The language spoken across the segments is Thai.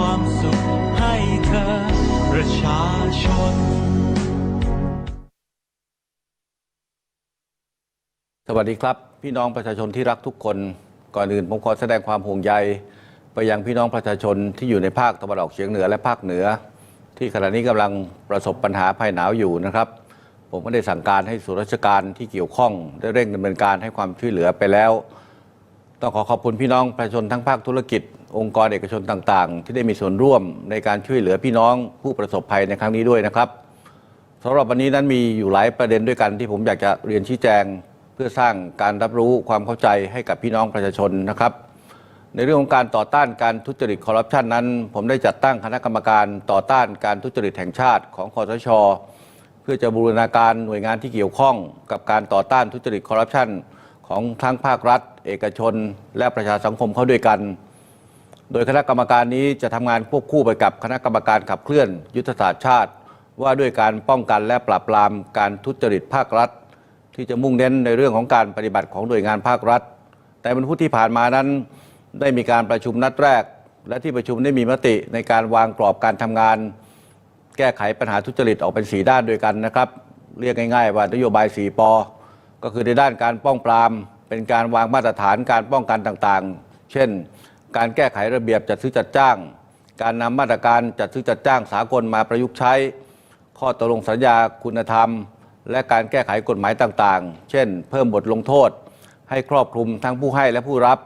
ความสุขให้เธอ ประชาชน สวัสดีครับ พี่น้องประชาชนที่รักทุกคน ก่อนอื่นผมขอแสดงความห่วงใย ไปยังพี่น้องประชาชนที่อยู่ในภาคตะวันออกเฉียงเหนือและภาคเหนือ ที่ขณะนี้กำลังประสบปัญหาภัยหนาวอยู่นะครับ ผมก็ได้สั่งการให้ส่วนราชการที่เกี่ยวข้อง ได้เร่งดำเนินการให้ความช่วยเหลือไปแล้ว ต้องขอขอบคุณพี่น้องประชาชนทั้งภาคธุรกิจ องค์กรเอกชนต่างๆ ที่ได้มีส่วนร่วมในการช่วยเหลือพี่น้องผู้ประสบภัยในครั้งนี้ด้วยนะครับสำหรับวันนี้นั้นมีอยู่หลายประเด็นด้วยกันที่ผมอยากจะเรียนชี้แจง เพื่อสร้างการรับรู้ความเข้าใจให้กับพี่น้องประชาชนนะครับ ในเรื่องของการต่อต้านการทุจริตคอร์รัปชันนั้น ผมได้จัดตั้งคณะกรรมการต่อต้านการทุจริตแห่งชาติของคอสช เพื่อจะบูรณาการหน่วยงานที่เกี่ยวข้อง กับการต่อต้านทุจริตคอร์รัปชันของทั้งภาครัฐ เอกชน และประชาสังคมเข้าด้วยกัน โดยคณะกรรมการนี้จะทำงานควบคู่ไปกับคณะกรรมการขับเคลื่อน ยุทธศาสตร์ชาติ ว่าด้วยการป้องกันและปราบปรามการทุจริตภาครัฐ ที่จะมุ่งเน้นในเรื่องของการปฏิบัติของหน่วยงานภาครัฐ แต่วันพุที่ผ่านมานั้น ได้มีการประชุมนัดแรก และที่ประชุมได้มีมติในการวางกรอบการทำงาน แก้ไขปัญหาทุจริตออกเป็นสีด้านด้วยกันนะครับ เรียกง่ายๆ ว่านโยบายสีปอก็คือในด้านการป้องปราม เป็นการวางมาตรฐานการป้องกันต่างๆ เช่น การแก้ไขระเบียบจัดซื้อจัดจ้าง การนำมาตรการจัดซื้อจัดจ้างสากลมาประยุกต์ใช้ ข้อตกลงสัญญาคุณธรรม และการแก้ไขกฎหมายต่างๆ เช่น เพิ่มบทลงโทษ ให้ครอบคลุมทั้งผู้ให้และผู้รับ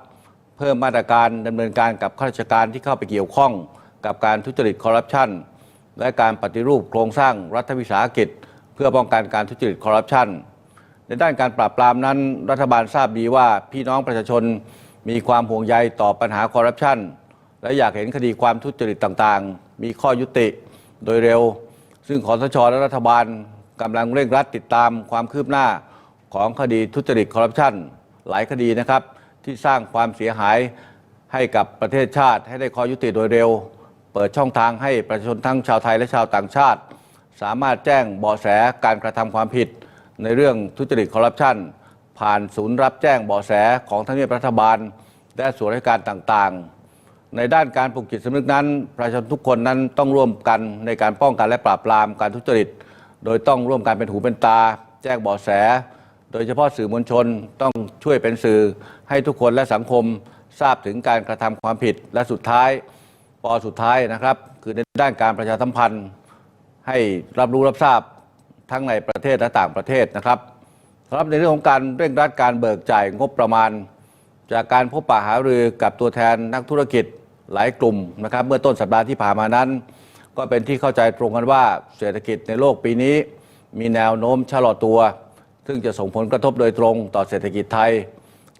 เพิ่มมาตรการดำเนินการกับข้าราชการที่เข้าไปเกี่ยวข้อง กับการทุจริตคอร์รัปชันและการปฏิรูปโครงสร้างรัฐวิสาหกิจ เพื่อป้องกันการทุจริตคอร์รัปชันในด้านการปราบปรามนั้น รัฐบาลทราบดีว่าพี่น้องประชาชน มีความห่วงใยต่อปัญหาคอร์รัปชันและอยากเห็นคดีความทุจริตต่างๆ มีข้อยุติโดยเร็ว ซึ่งขอสชและรัฐบาลกำลังเร่งรัดติดตามความคืบหน้าของคดีทุจริตคอร์รัปชันหลายคดีนะครับ ที่สร้างความเสียหายให้กับประเทศชาติให้ได้ข้อยุติโดยเร็ว เปิดช่องทางให้ประชาชนทั้งชาวไทยและชาวต่างชาติ สามารถแจ้งเบาะแสการกระทำความผิดในเรื่องทุจริตคอร์รัปชัน ผ่านศูนย์รับแจ้งเบาะแสของทางเนียบรัฐบาล และส่วนราชการต่างๆ ในด้านการปลุกจิตสำนึกนั้น ประชาชนทุกคนนั้นต้องร่วมกันในการป้องกันและปราบปรามการทุจริต โดยต้องร่วมกันเป็นหูเป็นตา แจ้งเบาะแส โดยเฉพาะสื่อมวลชนต้องช่วยเป็นสื่อให้ทุกคนและสังคมทราบถึงการกระทำความผิดและสุดท้ายปอสุดท้ายนะครับ คือในด้านการประชาสัมพันธ์ ให้รับรู้รับทราบทั้งในประเทศและต่างประเทศนะครับ สำหรับในเรื่องของการเร่งรัดการเบิกจ่ายงบประมาณ จากการพบปะหารือกับตัวแทนนักธุรกิจหลายกลุ่มนะครับ เมื่อต้นสัปดาห์ที่ผ่านมานั้น ก็เป็นที่เข้าใจตรงกันว่าเศรษฐกิจในโลกปีนี้ มีแนวโน้มชะลอตัว ซึ่งจะส่งผลกระทบโดยตรงต่อเศรษฐกิจไทย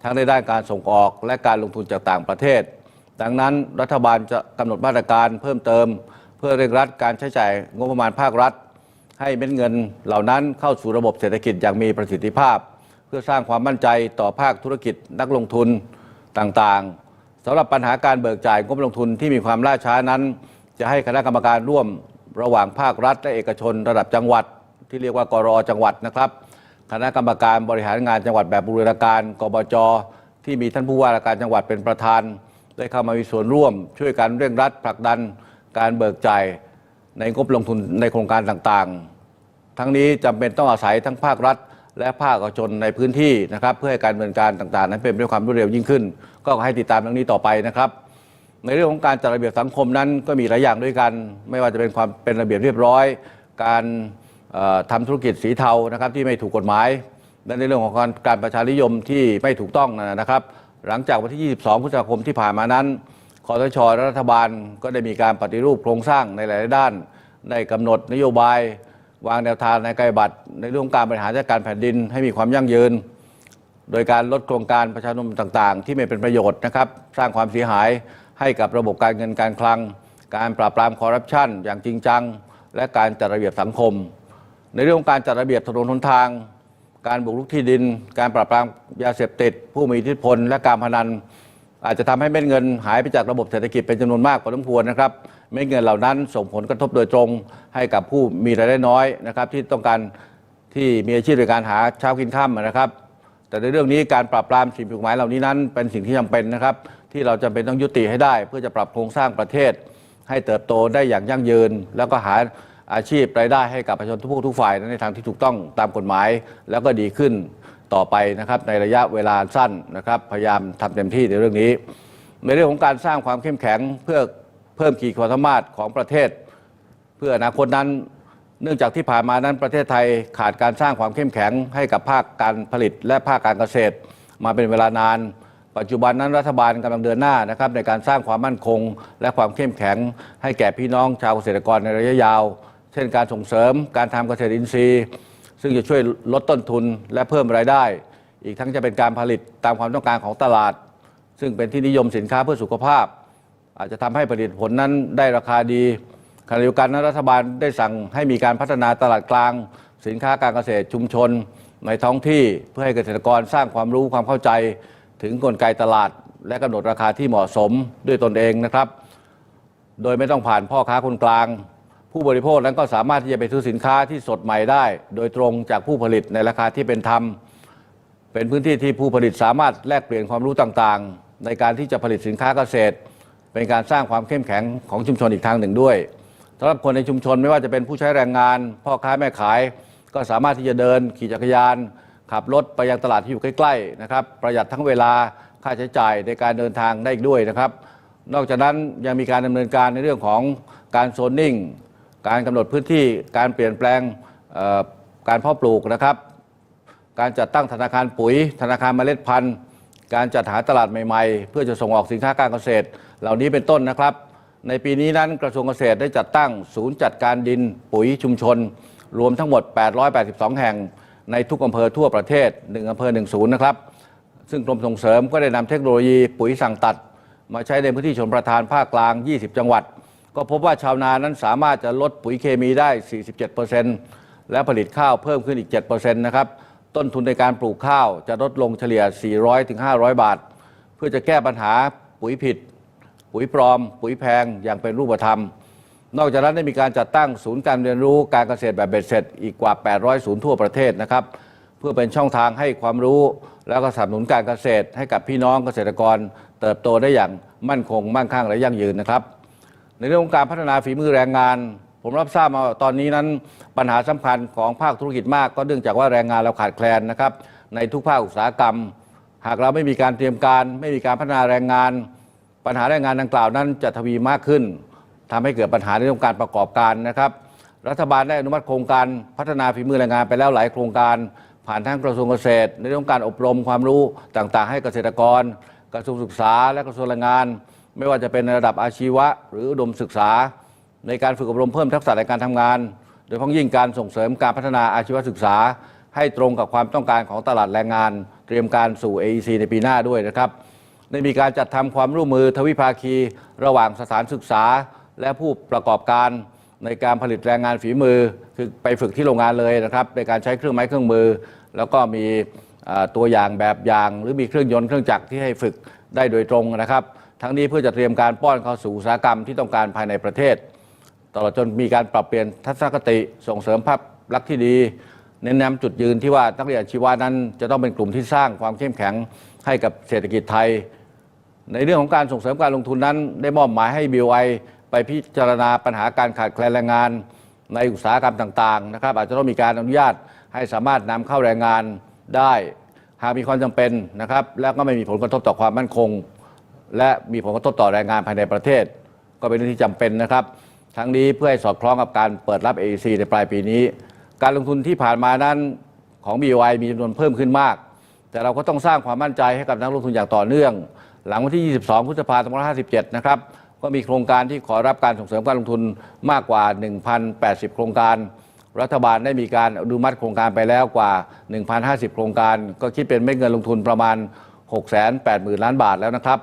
ทั้งในด้านการส่งออกและการลงทุนจากต่างประเทศ ดังนั้นรัฐบาลจะกำหนดมาตรการเพิ่มเติม เพื่อเร่งรัดการใช้จ่ายงบประมาณภาครัฐ ให้เม็ดเงินเหล่านั้นเข้าสู่ระบบเศรษฐกิจอย่างมีประสิทธิภาพ เพื่อสร้างความมั่นใจต่อภาคธุรกิจนักลงทุนต่างๆสำหรับปัญหาการเบิกจ่ายงบลงทุนที่มีความล่าช้านั้น จะให้คณะกรรมการร่วมระหว่างภาครัฐและเอกชนระดับจังหวัด ที่เรียกว่ากรอจังหวัดนะครับ คณะกรรมการบริหารงานจังหวัดแบบบูรณาการกบจที่มีท่านผู้ว่าราชการจังหวัดเป็นประธาน ได้เข้ามามีส่วนร่วม ช่วยกันเร่งรัดผลักดันการเบิกจ่ายในงบลงทุนในโครงการต่างๆ ทั้งนี้จำเป็นต้องอาศัยทั้งภาครัฐ และภาคเอกชนในพื้นที่นะครับ เพื่อให้การดำเนินการต่างๆ นั้นเป็นไปด้วยความรวดเร็วยิ่งขึ้น ก็ให้ติดตามเรื่องนี้ต่อไปนะครับ ในเรื่องของการจัดระเบียบสังคมนั้นก็มีหลายอย่างด้วยกัน ไม่ว่าจะเป็นความเป็นระเบียบเรียบร้อย การเอ่อทำธุรกิจสีเทานะครับที่ไม่ถูกกฎหมาย และในเรื่องของการการประชานิยมที่ไม่ถูกต้องนะครับ หลังจากวันที่ 22 พฤษภาคมที่ผ่านมานั้นคอสชและรัฐบาลก็ได้มีการปฏิรูปโครงสร้างในหลายด้าน ได้กำหนดนโยบาย วางแนวทางในการบัติในเรื่องการบริหารจัดการแผ่นดินให้มีความยั่งยืน โดยการลดโครงการประชาชนต่างๆ ที่ไม่เป็นประโยชน์นะครับ สร้างความเสียหายให้กับระบบการเงินการคลัง การปราบปรามคอร์รัปชันอย่างจริงจัง และการจัดระเบียบสังคม ในเรื่องการจัดระเบียบถนนหนทาง การบุกรุกที่ดิน การปราบปรามยาเสพติด ผู้มีอิทธิพลและการพนัน อาจจะทำให้เม็ดเงินหายไปจากระบบเศรษฐกิจเป็นจำนวนมากพอสมควรนะครับ เม็ดเงินเหล่านั้นส่งผลกระทบโดยตรงให้กับผู้มีรายได้น้อยนะครับ ที่ต้องการที่มีอาชีพในการหาเช้ากินข้ามนะครับ แต่ในเรื่องนี้การปราบปรามสิ่งผิดกฎหมายเหล่านี้นั้น เป็นสิ่งที่จำเป็นนะครับ ที่เราจำเป็นต้องยุติให้ได้ เพื่อจะปรับโครงสร้างประเทศ ให้เติบโตได้อย่างยั่งยืน แล้วก็หาอาชีพรายได้ให้กับประชาชนทุกผู้ทุกฝ่ายในทางที่ถูกต้องตามกฎหมาย แล้วก็ดีขึ้นต่อไปนะครับในระยะเวลาสั้นนะครับ พยายามทำเต็มที่ในเรื่องนี้ ในเรื่องของการสร้างความเข้มแข็งเพื่อ เพิ่มขีดความสามารถของประเทศ เพื่ออนาคตนั้น เนื่องจากที่ผ่านมานั้นประเทศไทยขาดการสร้างความเข้มแข็งให้กับภาคการผลิต และภาคการเกษตร มาเป็นเวลานาน ปัจจุบันนั้นรัฐบาลกำลังเดินหน้านะครับในการสร้างความมั่นคง และความเข้มแข็ง ให้แก่พี่น้องชาวเกษตรกรในระยะยาว เช่นการส่งเสริมการทำเกษตรอินทรีย์ ซึ่งจะช่วยลดต้นทุนและเพิ่มรายได้ อีกทั้งจะเป็นการผลิตตามความต้องการของตลาด ซึ่งเป็นที่นิยมสินค้าเพื่อสุขภาพ อาจจะทำให้ผลิตผลนั้นได้ราคาดีขณะเดียวกันนั้นรัฐบาลได้สั่งให้มีการพัฒนาตลาดกลาง สินค้าการเกษตรชุมชน ในท้องที่เพื่อให้เกษตรกรสร้างความรู้ความเข้าใจ ถึงกลไกตลาด และกำหนดราคาที่เหมาะสมด้วยตนเองนะครับ โดยไม่ต้องผ่านพ่อค้าคนกลาง ผู้บริโภคนั้นก็สามารถที่จะไปซื้อสินค้าที่สดใหม่ได้ โดยตรงจากผู้ผลิตในราคาที่เป็นธรรมเป็นพื้นที่ที่ผู้ผลิตสามารถแลกเปลี่ยนความรู้ต่างๆ ในการที่จะผลิตสินค้าเกษตร เป็นการสร้างความเข้มแข็งของชุมชนอีกทางหนึ่งด้วยสำหรับคนในชุมชนไม่ว่าจะเป็นผู้ใช้แรงงาน พ่อค้าแม่ขาย ก็สามารถที่จะเดิน ขี่จักรยาน ขับรถไปยังตลาดที่อยู่ใกล้ๆนะครับประหยัดทั้งเวลาค่าใช้จ่ายในการเดินทางได้อีกด้วยนะครับ นอกจากนั้นยังมีการดำเนินการในเรื่องของการโซนนิ่ง การกำหนดพื้นที่การเปลี่ยนแปลงการเพาะปลูกนะครับ การจัดตั้งธนาคารปุ๋ย ธนาคารเมล็ดพันธุ์ การจัดหาตลาดใหม่ๆ เพื่อจะส่งออกสินค้าการเกษตร เหล่านี้เป็นต้นนะครับ ในปีนี้นั้นกระทรวงเกษตรได้จัดตั้งศูนย์จัดการดินปุ๋ยชุมชน รวมทั้งหมด 882 แห่งในทุกอำเภอทั่วประเทศ 1อำเภอ1ศูนย์นะครับ ซึ่งกรมส่งเสริมก็ได้นำเทคโนโลยีปุ๋ยสั่งตัด มาใช้ในพื้นที่ชนประทานภาคกลาง 20 จังหวัด ก็พบว่าชาวนานั้นสามารถจะลดปุ๋ยเคมีได้ 47%และผลิตข้าวเพิ่มขึ้นอีก 7%นะครับต้นทุนในการปลูกข้าวจะลดลงเฉลี่ย 400-500 บาท เพื่อจะแก้ปัญหาปุ๋ยผิด ปุ๋ยปลอม ปุ๋ยแพงอย่างเป็นรูปธรรม นอกจากนั้นได้มีการจัดตั้งศูนย์การเรียนรู้การเกษตรแบบเบ็ดเสร็จ อีกกว่า 800 ศูนย์ทั่วประเทศนะครับ เพื่อเป็นช่องทางให้ความรู้ แล้วก็สนับสนุนการเกษตร ให้กับพี่น้องเกษตรกร เติบโตได้อย่างมั่นคงมั่งคั่งและยั่งยืนนะครับ ในเรื่องของการพัฒนาฝีมือแรงงาน ผมรับทราบมาว่าตอนนี้นั้นปัญหาสำคัญของภาคธุรกิจมาก ก็เนื่องจากว่าแรงงานเราขาดแคลนนะครับในทุกภาคอุตสาหกรรม หากเราไม่มีการเตรียมการ ไม่มีการพัฒนาแรงงาน ปัญหาแรงงานดังกล่าวนั้นจะทวีมากขึ้นทำให้เกิดปัญหาในเรื่องการประกอบการนะครับ รัฐบาลได้อนุมัติโครงการพัฒนาฝีมือแรงงานไปแล้วหลายโครงการ ผ่านทั้งกระทรวงเกษตร ในเรื่องการอบรมความรู้ต่างๆ ให้เกษตรกร กระทรวงศึกษา และกระทรวงแรงงาน ไม่ว่าจะเป็นระดับอาชีวะ หรืออุดมศึกษา ในการฝึกอบรมเพิ่มทักษะในการทำงาน โดยเฉพาะยิ่งการส่งเสริมการพัฒนาอาชีวศึกษา ให้ตรงกับความต้องการของตลาดแรงงาน เตรียมการสู่ AEC ในปีหน้าด้วยนะครับ ได้มีการจัดทำความร่วมมือทวิภาคี ระหว่างสถานศึกษา และผู้ประกอบการในการผลิตแรงงานฝีมือ คือไปฝึกที่โรงงานเลยนะครับในการใช้เครื่องไม้เครื่องมือ แล้วก็มีตัวอย่างแบบอย่าง หรือมีเครื่องยนต์เครื่องจักรที่ให้ฝึกได้โดยตรงนะครับ ทั้งนี้เพื่อจะเตรียมการป้อนเข้าสู่อุตสาหกรรมที่ต้องการภายในประเทศ ตลอดจนมีการปรับเปลี่ยนทัศนคติส่งเสริมภาพลักษณ์ที่ดีเน้นย้ำจุดยืนที่ว่านักเรียนอาชีวะนั้นจะต้องเป็นกลุ่มที่สร้างความเข้มแข็งให้กับเศรษฐกิจไทย ในเรื่องของการส่งเสริมการลงทุนนั้น ได้มอบหมายให้ BOI ไปพิจารณาปัญหาการขาดแคลนแรงงาน ในอุตสาหกรรมต่างๆนะครับอาจจะต้องมีการอนุญาตให้สามารถนำเข้าแรงงานได้หากมีความจำเป็นนะครับ แล้วก็ไม่มีผลกระทบต่อความมั่นคง และมีผลกระทบต่อแรงงานภายในประเทศ ก็เป็นเรื่องที่จำเป็นนะครับ ทั้งนี้เพื่อให้สอดคล้องกับการเปิดรับ AEC ในปลายปีนี้ การลงทุนที่ผ่านมานั้นของ BOI มีจำนวนเพิ่มขึ้นมาก แต่เราก็ต้องสร้างความมั่นใจให้กับนักลงทุนอย่างต่อเนื่อง หลังวันที่ 22 พฤษภาคม 2557 นะครับ ก็มีโครงการที่ขอรับการส่งเสริมการลงทุนมากกว่า 1,080 โครงการ รัฐบาลได้มีการอนุมัติโครงการไปแล้วกว่า 1,050 โครงการ ก็คิดเป็นเม็ดเงินลงทุนประมาณ 680,000 ล้านบาทแล้วนะครับ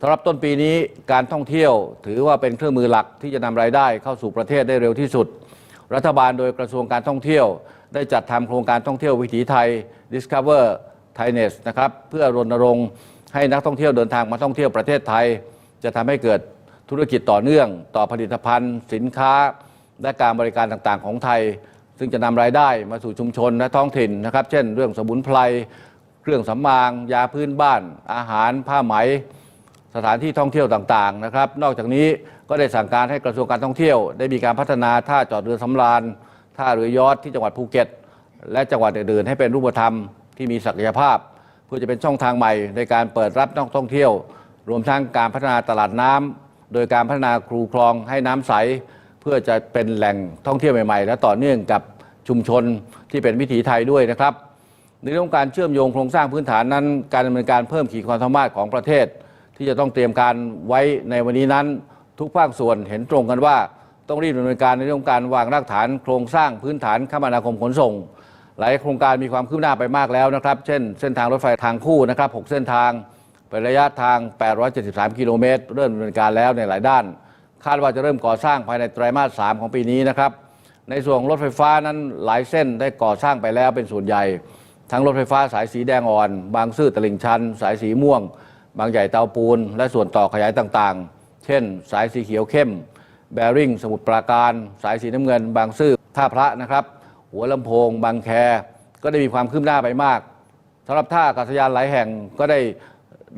สำหรับต้นปีนี้การท่องเที่ยวถือว่าเป็นเครื่องมือหลักที่จะนำรายได้เข้าสู่ประเทศได้เร็วที่สุด รัฐบาลโดยกระทรวงการท่องเที่ยว ได้จัดทำโครงการท่องเที่ยววิถีไทย Discover Thainess นะครับเพื่อรณรงค์ ให้นักท่องเที่ยวเดินทางมาท่องเที่ยวประเทศไทย จะทำให้เกิดธุรกิจต่อเนื่อง ต่อผลิตภัณฑ์ สินค้า และการบริการต่างๆ ของไทย ซึ่งจะนำรายได้มาสู่ชุมชนและท้องถิ่นนะครับ เช่น เรื่องสมุนไพรเครื่องสำอาง ยาพื้นบ้าน อาหารผ้าไหม สถานที่ท่องเที่ยวต่างๆนะครับ นอกจากนี้ก็ได้สั่งการให้กระทรวงการท่องเที่ยว ได้มีการพัฒนาท่าจอดเรือสำราญท่าเรือยอชท์ที่จังหวัดภูเก็ต และจังหวัดอื่นๆให้เป็นรูปธรรมที่มีศักยภาพ พื่อจะเป็นช่องทางใหม่ในการเปิดรับนักท่องเที่ยว รวมทั้งการพัฒนาตลาดน้ำโดยการพัฒนาครูคลองให้น้ำใส เพื่อจะเป็นแหล่งท่องเที่ยวใหม่ ๆ และต่อเนื่องกับชุมชนที่เป็นวิถีไทยด้วยนะครับ ในเรื่องการเชื่อมโยงโครงสร้างพื้นฐานนั้น การดำเนินการเพิ่มขีดความสามารถของประเทศ ที่จะต้องเตรียมการไว้ในวันนี้นั้น ทุกภาคส่วนเห็นตรงกันว่า ต้องรีบดำเนินการในเรื่องการวางรากฐานโครงสร้างพื้นฐานคมนาคมขนส่ง หลายโครงการมีความคืบหน้าไปมากแล้วนะครับ เช่นเส้นทางรถไฟทางคู่นะครับ 6 เส้นทางเป็นระยะทาง 873 กิโลเมตร เริ่มดำเนินการแล้วในหลายด้าน คาดว่าจะเริ่มก่อสร้างภายในไตรมาส 3 ของปีนี้นะครับ ในส่วนของรถไฟฟ้านั้นหลายเส้นได้ก่อสร้างไปแล้วเป็นส่วนใหญ่ ทั้งรถไฟฟ้าสายสีแดงอ่อน บางซื่อตลิ่งชัน สายสีม่วง บางใหญ่เตาปูน และส่วนต่อขยายต่างๆ เช่น สายสีเขียวเข้ม แบริ่งสมุทรปราการ สายสีน้ำเงิน บางซื่อท่าพระนะครับ หัวลำโพง บางแค ก็ได้มีความคืบหน้าไปมากสำหรับท่าอากาศยานหลายแห่งก็ได้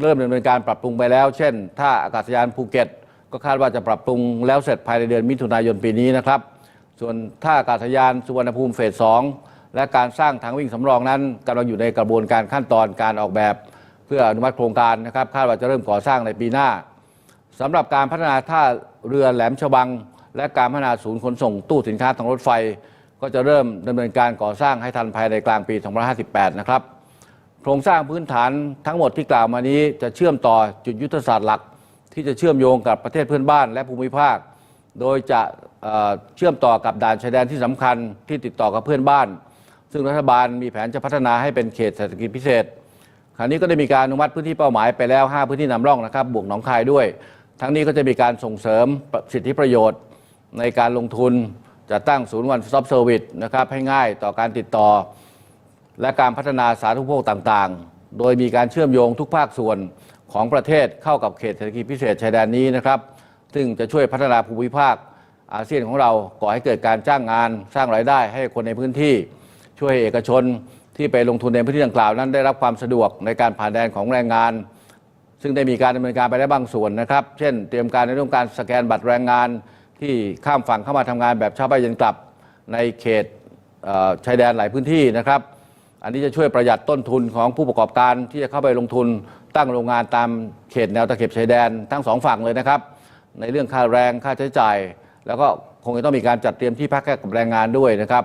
เริ่มดำเนินการปรับปรุงไปแล้ว เช่นท่าอากาศยานภูเก็ต ก็คาดว่าจะปรับปรุงแล้วเสร็จภายในเดือนมิถุนายนปีนี้นะครับ ส่วนท่าอากาศยานสุวรรณภูมิเฟสสองและการสร้างทางวิ่งสำรองนั้นกำลังอยู่ในกระบวนการขั้นตอนการออกแบบเพื่ออนุมัติโครงการนะครับคาดว่าจะเริ่มก่อสร้างในปีหน้าสำหรับการพัฒนาท่าเรือแหลมฉบัง และการพัฒนาศูนย์ขนส่งตู้สินค้าทางรถไฟ ก็จะเริ่มดำเนินการก่อสร้างให้ทันภายในกลางปี 2558 นะครับ โครงสร้างพื้นฐานทั้งหมดที่กล่าวมานี้จะเชื่อมต่อจุดยุทธศาสตร์หลัก ที่จะเชื่อมโยงกับประเทศเพื่อนบ้านและภูมิภาค โดยจะเเชื่อมต่อกับด่านชายแดนที่สำคัญที่ติดต่อกับเพื่อนบ้าน ซึ่งรัฐบาลมีแผนจะพัฒนาให้เป็นเขตเศรษฐกิจพิเศษคราวนี้ก็ได้มีการอนุมัติพื้นที่เป้าหมายไปแล้ว 5 พื้นที่นำร่องนะครับ บวกหนองคายด้วย ทั้งนี้ก็จะมีการส่งเสริมสิทธิประโยชน์ในการลงทุน จะตั้งศูนย์วันสต็อปเซอร์วิสนะครับให้ง่ายต่อการติดต่อ และการพัฒนาสาธารณูปโภคต่างๆ โดยมีการเชื่อมโยงทุกภาคส่วนของประเทศเข้ากับเขตเศรษฐกิจพิเศษชายแดนนี้นะครับ ซึ่งจะช่วยพัฒนาภูมิภาคอาเซียนของเราก่อให้เกิดการจ้างงานสร้างรายได้ให้คนในพื้นที่ ช่วยเอกชนที่ไปลงทุนในพื้นที่ดังกล่าวนั้นได้รับความสะดวกในการผ่านแดนของแรงงาน ซึ่งได้มีการดำเนินการไปได้บางส่วนนะครับ เช่น เตรียมการในเรื่องการสแกนบัตรแรงงาน ที่ข้ามฝั่งเข้ามาทำงานแบบเช้าไปเย็นกลับในเขตชายแดนหลายพื้นที่นะครับ อันนี้จะช่วยประหยัดต้นทุนของผู้ประกอบการที่จะเข้าไปลงทุนตั้งโรงงานตามเขตแนวตะเข็บชายแดนทั้งสองฝั่งเลยนะครับ ในเรื่องค่าแรงค่าใช้จ่าย แล้วก็คงจะต้องมีการจัดเตรียมที่พักให้กับแรงงานด้วยนะครับ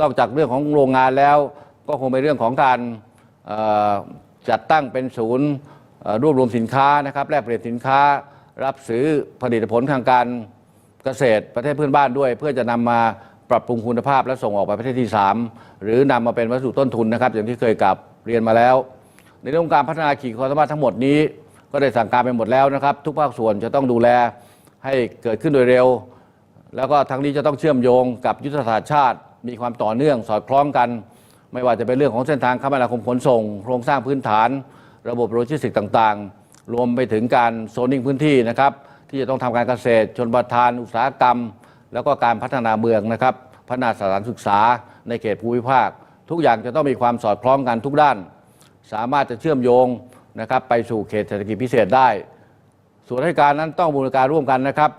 นอกจากเรื่องของโรงงานแล้ว ก็คงเป็นเรื่องของการจัดตั้งเป็นศูนย์รวบรวมสินค้านะครับแลกเปลี่ยนสินค้า รับซื้อผลิตผลทางการ เกษตรประเทศเพื่อนบ้านด้วย เพื่อจะนำมาปรับปรุงคุณภาพและส่งออกไปประเทศที่ 3 หรือนำมาเป็นวัสดุต้นทุนนะครับ อย่างที่เคยกลับเรียนมาแล้ว ในเรื่องการพัฒนาขีดความสามารถทั้งหมดนี้ ก็ได้สั่งการไปหมดแล้วนะครับ ทุกภาคส่วนจะต้องดูแลให้เกิดขึ้นโดยเร็ว แล้วก็ทั้งนี้จะต้องเชื่อมโยงกับยุทธศาสตร์ชาติ มีความต่อเนื่องสอดคล้องกัน ไม่ว่าจะเป็นเรื่องของเส้นทางคมนาคมขนส่ง โครงสร้างพื้นฐาน ระบบโลจิสติกต่างๆ รวมไปถึงการโซนิ่งพื้นที่นะครับ ที่จะต้องทำการเกษตร ชนประทานอุตสาหกรรม แล้วก็การพัฒนาเมืองนะครับ พัฒนาสถานศึกษาในเขตภูมิภาค ทุกอย่างจะต้องมีความสอดคล้องกันทุกด้าน สามารถจะเชื่อมโยงนะครับไปสู่เขตเศรษฐกิจพิเศษได้ ส่วนราชการนั้นต้องบูรณาการร่วมกันนะครับ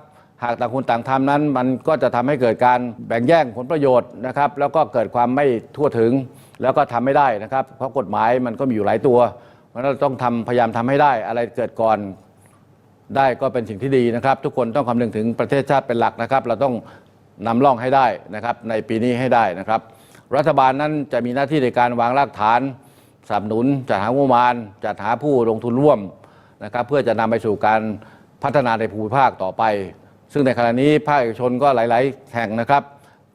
หากต่างคนต่างทำนั้น มันก็จะทำให้เกิดการแบ่งแย่งผลประโยชน์นะครับ แล้วก็เกิดความไม่ทั่วถึงแล้วก็ทำไม่ได้นะครับ เพราะกฎหมายมันก็มีอยู่หลายตัวเพราะฉะนั้นเราต้องทำพยายามทำให้ได้อะไรเกิดก่อน ได้ก็เป็นสิ่งที่ดีนะครับ ทุกคนต้องคำนึงถึงประเทศชาติเป็นหลักนะครับ เราต้องนำร่องให้ได้นะครับ ในปีนี้ให้ได้นะครับ รัฐบาลนั้นจะมีหน้าที่ในการวางรากฐานสนับสนุนจัดหางบประมาณจัดหาผู้ลงทุนร่วมนะครับ เพื่อจะนำไปสู่การพัฒนาในภูมิภาคต่อไป ซึ่งในขณะนี้ภาคเอกชนก็หลาย ๆ แห่งนะครับ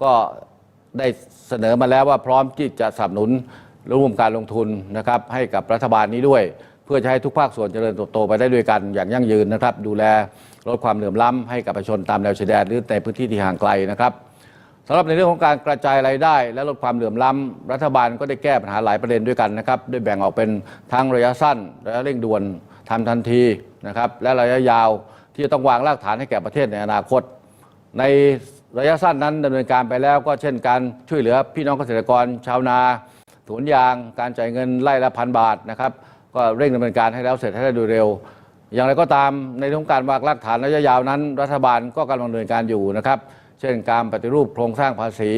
ก็ได้เสนอมาแล้วว่าพร้อมที่จะสนับสนุนร่วมการลงทุนนะครับ ให้กับรัฐบาลนี้ด้วย เพื่อจะให้ทุกภาคส่วนเจริญเติบโตไปได้ด้วยกันอย่างยั่งยืนนะครับ ดูแลลดความเหลื่อมล้ำให้กับประชาชนตามแนวชายแดนหรือในพื้นที่ที่ห่างไกลนะครับสำหรับในเรื่องของการกระจายรายได้ และลดความเหลื่อมล้ำรัฐบาลก็ได้แก้ปัญหาหลายประเด็นด้วยกันนะครับด้วยแบ่งออกเป็นทั้งระยะสั้นระยะเร่งด่วนทำทันทีนะครับและระยะยาวที่จะต้องวางรากฐานให้แก่ประเทศในอนาคต ในระยะสั้นนั้นดำเนินการไปแล้วก็เช่นการช่วยเหลือพี่น้องเกษตรกรชาวนา สวนยาง การจ่ายเงินไร่ละพันบาทนะครับ ก็เร่งดำเนินการให้แล้วเสร็จให้ได้โดยเร็ว อย่างไรก็ตามในเรื่องการวางรากฐานระยะยาวนั้น รัฐบาลก็กำลังดำเนินการอยู่นะครับ เช่นการปฏิรูปโครงสร้างภาษี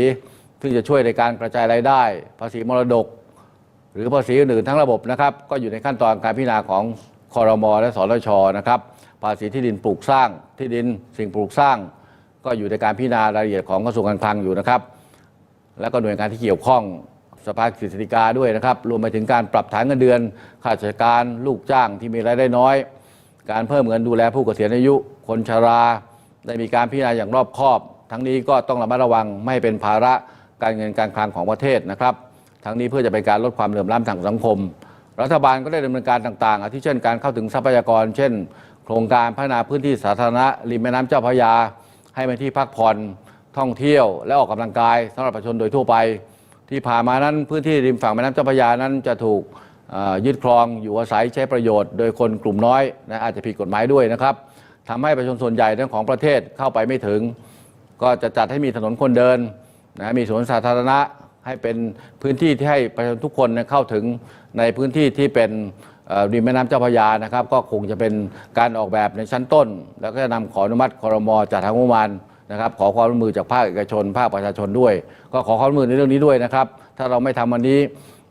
ซึ่งจะช่วยในการกระจายรายได้ ภาษีมรดก หรือภาษีอื่นๆทั้งระบบนะครับ ก็อยู่ในขั้นตอนการพิจารณาของคอรมอและสรชนะครับ ภาษีที่ดินปลูกสร้างที่ดินสิ่งปลูกสร้าง ก็อยู่ในการพิจารณารายละเอียดของกระทรวงการคลังอยู่นะครับ แล้วก็หน่วยงานที่เกี่ยวข้อง สภากฤษฎีกาด้วยนะครับ รวมไปถึงการปรับฐานเงินเดือนข้าราชการลูกจ้างที่มีรายได้น้อย การเพิ่มเงินดูแลผู้เกษียณอายุ คนชรา ได้มีการพิจารณาอย่างรอบคอบ ทั้งนี้ก็ต้องระมัดระวังไม่ให้เป็นภาระการเงินการคลังของประเทศนะครับ ทั้งนี้เพื่อจะเป็นการลดความเหลื่อมล้ำทางสังคม รัฐบาลก็ได้ดำเนินการต่างๆอาทิเช่นการเข้าถึงทรัพยากร เช่น โครงการพัฒนาพื้นที่สาธารณะริมแม่น้ำเจ้าพระยา ให้เป็นที่พักผ่อนท่องเที่ยว และออกกำลังกายสำหรับประชาชนโดยทั่วไป ที่ผ่านมานั้นพื้นที่ริมฝั่งแม่น้ำเจ้าพระยานั้นจะถูกยึดครองอยู่อาศัยใช้ประโยชน์ โดยคนกลุ่มน้อยนะอาจจะผิดกฎหมายด้วยนะครับทำให้ประชาชนส่วนใหญ่ทั้งของประเทศเข้าไปไม่ถึง ก็จะจัดให้มีถนนคนเดินนะมีสวนสาธารณะให้เป็นพื้นที่ที่ให้ประชาชนทุกคนเข้าถึงในพื้นที่ที่เป็นริมแม่น้ำเจ้าพระยานะครับ ก็คงจะเป็นการออกแบบในชั้นต้น แล้วก็จะนำขออนุมัติคอรมอจากทางงบประมาณ นะครับขอความร่วมมือจากภาคเอกชน ภาคประชาชนด้วย ก็ขอความร่วมมือในเรื่องนี้ด้วยนะครับถ้าเราไม่ทำวันนี้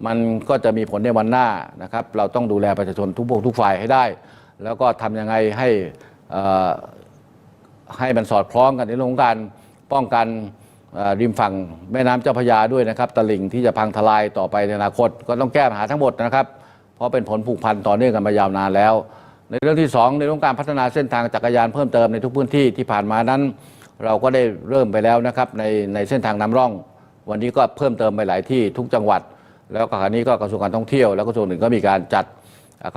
มันก็จะมีผลในวันหน้านะครับเราต้องดูแลประชาชนทุกพวกทุกฝ่ายให้ได้ แล้วก็ทำยังไงให้ให้มันสอดคล้องกันในเรื่องของการป้องกันริมฝั่งแม่น้ำเจ้าพระยาด้วยนะครับตลิ่งที่จะพังทลายต่อไปในอนาคต ก็ต้องแก้ปัญหาทั้งหมดนะครับ เพราะเป็นผลผูกพันต่อเนื่องกันมายาวนานแล้ว ในเรื่องที่สองในเรื่องการพัฒนาเส้นทางจักรยานเพิ่มเติมในทุกพื้นที่ที่ผ่านมานั้น เราก็ได้เริ่มไปแล้วนะครับในในเส้นทางนำร่อง วันนี้ก็เพิ่มเติมไปหลายที่ทุกจังหวัด แล้วก็คราวนี้ก็กระทรวงการท่องเที่ยว แล้วก็กระทรวงหนึ่งก็มีการจัด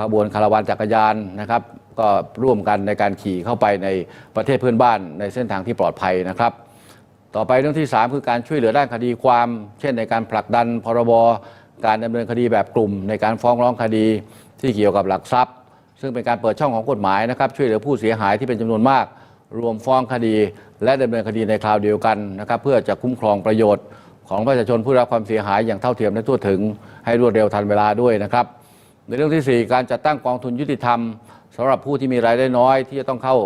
ขบวนคาราวานจักรยานนะครับ ก็ร่วมกันในการขี่เข้าไปในประเทศเพื่อนบ้านในเส้นทางที่ปลอดภัยนะครับ ต่อไปเรื่องที่ 3 คือการช่วยเหลือด้านคดีความ เช่นในการผลักดันพรบการดำเนินคดีแบบกลุ่ม ในการฟ้องร้องคดีที่เกี่ยวกับหลักทรัพย์ ซึ่งเป็นการเปิดช่องของกฎหมายนะครับช่วยเหลือผู้เสียหายที่เป็นจำนวนมาก รวมฟ้องคดี และดำเนินคดีในคราวเดียวกันนะครับเพื่อจะคุ้มครองประโยชน์ ของประชาชนผู้รับความเสียหายอย่างเท่าเทียมและทั่วถึง ให้รวดเร็วทันเวลาด้วยนะครับ ในเรื่องที่ 4 การจัดตั้งกองทุนยุติธรรมสำหรับผู้ที่มีรายได้น้อย ที่จะต้องเข้า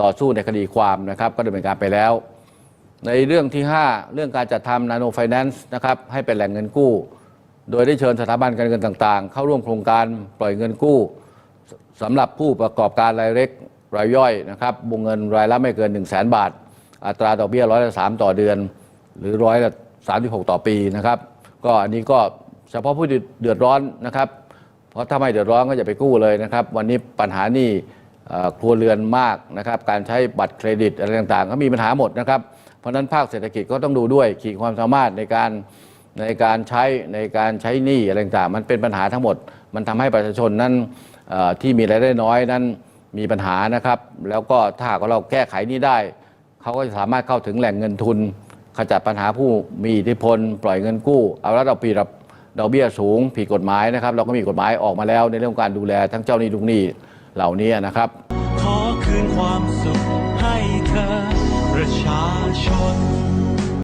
ต่อสู้ในคดีความนะครับ ก็ดำเนินการไปแล้ว ในเรื่องที่ 5 เรื่องการจัดทำนาโนไฟแนนซ์นะครับให้เป็นแหล่งเงินกู้ โดยได้เชิญสถาบันการเงินต่างๆ เข้าร่วมโครงการปล่อยเงินกู้สำหรับผู้ประกอบการรายเล็ก รายย่อยนะครับวงเงินรายละไม่เกิน 1 0 0 0 0แบาท อัตราดอกเบี้ยร้อยละสามต่อเดือน หรือร้อยละสามต่อปีนะครับ ก็อันนี้ก็เฉพาะผู้เดือดร้อนนะครับ เพราะถ้าไม่เดือดร้อนก็อย่าไปกู้เลยนะครับ วันนี้ปัญหานี่ครัวเรือนมากนะครับ การใช้บัตรเครดิตอะไรต่างๆ ก็มีปัญหาหมดนะครับ เพราะฉะนั้นภาคเศรษฐกิจก็ต้องดูด้วยขีดความสามารถในการในการใช้ในการใช้หนี้อะไรต่างๆ มันเป็นปัญหาทั้งหมด มันทำให้ประชาชนนั้นที่มีรายได้น้อยนั้น มีปัญหานะครับ แล้วก็ถ้าหากเราแก้ไขนี้ได้ เขาก็จะสามารถเข้าถึงแหล่งเงินทุน ขจัดปัญหาผู้มีอิทธิพล ปล่อยเงินกู้ เอาแล้วเราปีรับดอกเบี้ยสูงผิดกฎหมายนะครับ เราก็มีกฎหมายออกมาแล้วในเรื่องการดูแลทั้งเจ้าหนี้ลูกหนี้เหล่านี้นะครับ ขอคืนความสุขให้เธอประชาชน